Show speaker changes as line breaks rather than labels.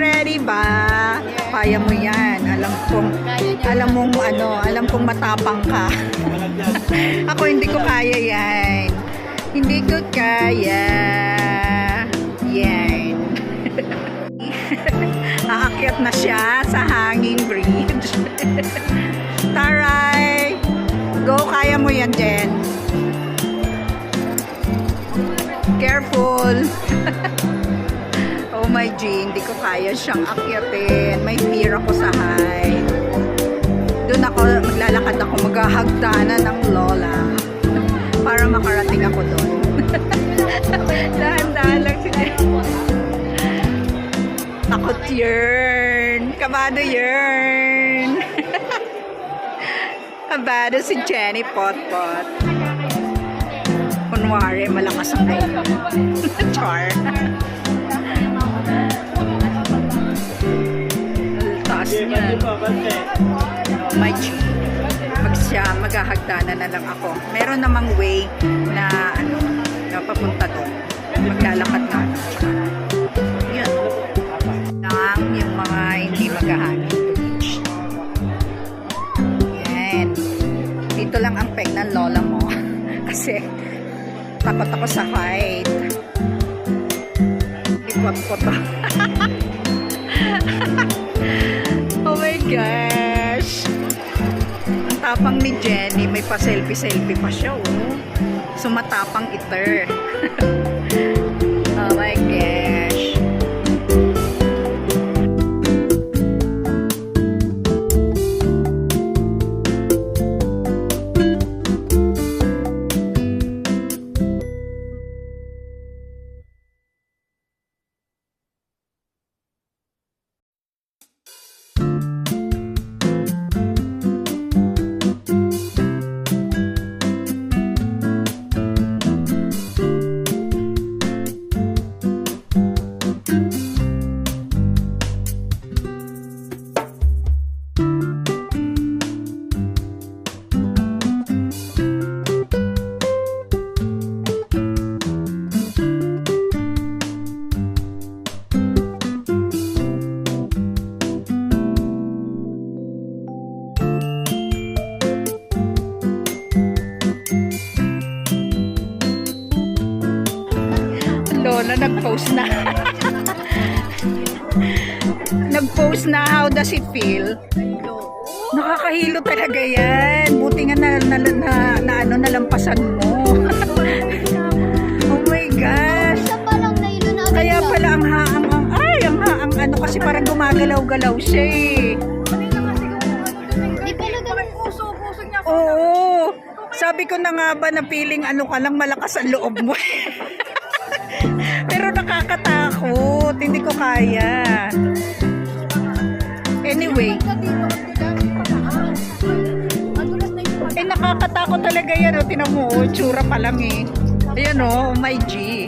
Ready ba? Kaya mo yan. Alam kong, alam mong ano, alam kong matapang ka. Ako hindi ko kaya yan. Hindi ko kaya. Yan. Aakyat na siya sa hanging bridge. Taray! Go, kaya mo yan, Jen. Careful. G, hindi ko kaya siyang akyatin. May fear ako sa height. Doon ako, maglalakad ako, maghahagdanan ng lola. Para makarating ako doon. Dahan-dahan lang si Jen. Takot yun. Kabado yun. Kabado si Jenny Potpot. Kunwari, malakas ang ngayon. Char. Taas niya. My G. Mag siya, maghahagdanan na lang ako. Meron namang way na ano, na papunta doon. Maglalakad na ako. Yun. Lang yung mga hindi beach. Yan. Dito lang ang peg ng lola mo. Kasi takot ako sa height. Ipot ko to. Gosh. Ang tapang ni Jenny. May pa-selfie-selfie pa siya, oh. Sumatapang iter. nag-post na. nag-post na. How does it feel? Nakakahilo talaga yan. Buti nga na, na, na, na ano, nalampasan mo. oh my gosh.
Agad
Kaya pala ang haang, ang, ay, ang haang ano kasi parang gumagalaw-galaw siya eh. Oo. Sabi ko na nga ba na feeling ano ka lang malakas ang loob mo. Pero nakakatakot. Hindi ko kaya. Anyway, eh nakakatakot talaga yan. O, tinan mo, oh, tsura pa lang eh. Ayan o, oh, my G.